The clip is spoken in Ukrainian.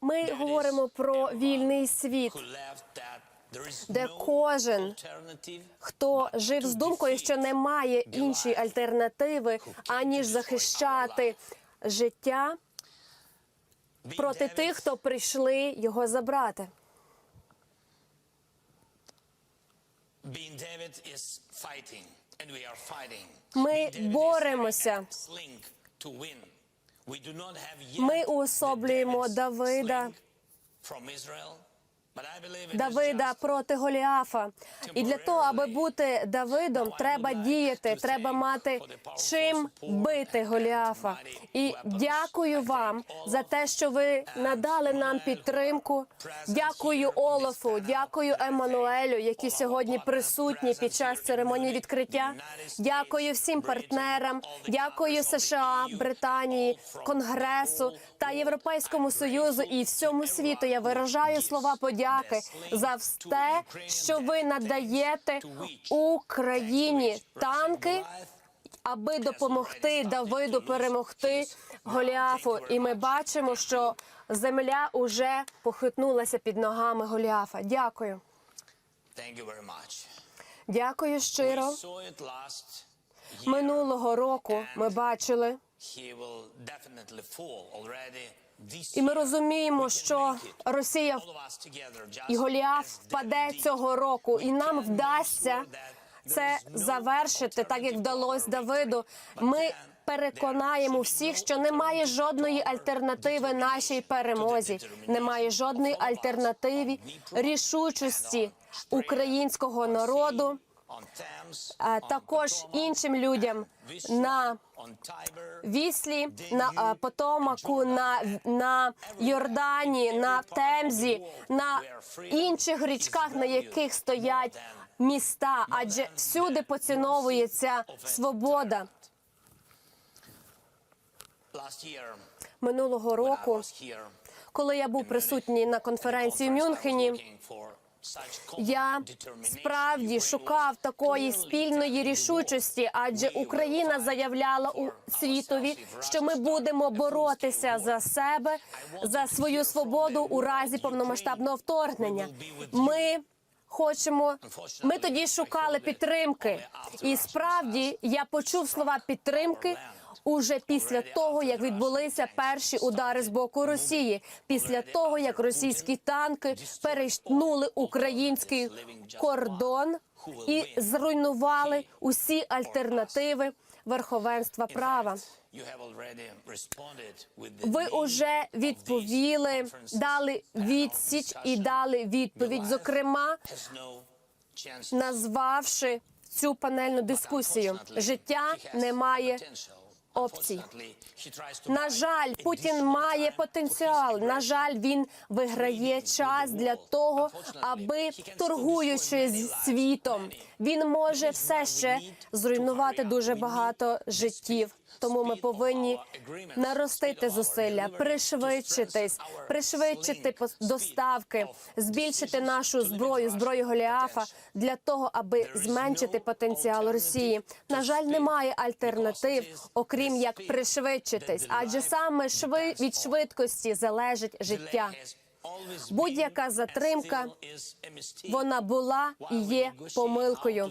Ми говоримо про вільний світ, де кожен, хто жив з думкою, що немає іншої альтернативи, аніж захищати життя проти тих, хто прийшли його забрати. Ми боремося. Ми уособлюємо Давида, Давида проти Голіафа. І для того, аби бути Давидом, треба діяти, треба мати чим бити Голіафа. І дякую вам за те, що ви надали нам підтримку. Дякую Олафу, дякую Еммануелю, які сьогодні присутні під час церемонії відкриття. Дякую всім партнерам, дякую США, Британії, Конгресу та Європейському Союзу і всьому світу. Я виражаю слова подяки за все, що ви надаєте Україні танки, аби допомогти Давиду перемогти Голіафу. І ми бачимо, що земля уже похитнулася під ногами Голіафа. Дякую. Дякую щиро. Минулого року ми бачили, і ми розуміємо, що Росія і Голіаф впаде цього року, і нам вдасться це завершити, так як вдалося Давиду. Ми переконаємо всіх, що немає жодної альтернативи нашій перемозі, немає жодної альтернативи рішучості українського народу, також іншим людям на Віслі, на Потомаку, на, на Йордані, на Темзі, на інших річках, на яких стоять міста, адже всюди поціновується свобода. Минулого року, коли я був присутній на конференції в Мюнхені, я справді шукав такої спільної рішучості, адже Україна заявляла у світові, що ми будемо боротися за себе, за свою свободу у разі повномасштабного вторгнення. Ми хочемо. Ми тоді шукали підтримки, і справді я почув слова підтримки. Уже після того, як відбулися перші удари з боку Росії, після того як російські танки перейшнули український кордон і зруйнували усі альтернативи верховенства права. Ви уже відповіли, дали відсіч і дали відповідь, зокрема назвавши цю панельну дискусію. Життя не має опцій. На жаль, Путін має потенціал. На жаль, він виграє час для того, аби торгуючи з світом, він може все ще зруйнувати дуже багато життів. Тому ми повинні наростити зусилля, пришвидшитись, пришвидшити доставки, збільшити нашу зброю, зброю Голіафа для того, аби зменшити потенціал Росії. На жаль, немає альтернатив, окрім як пришвидшитись, адже саме шви від швидкості залежить життя. Будь-яка затримка вона була і є помилкою.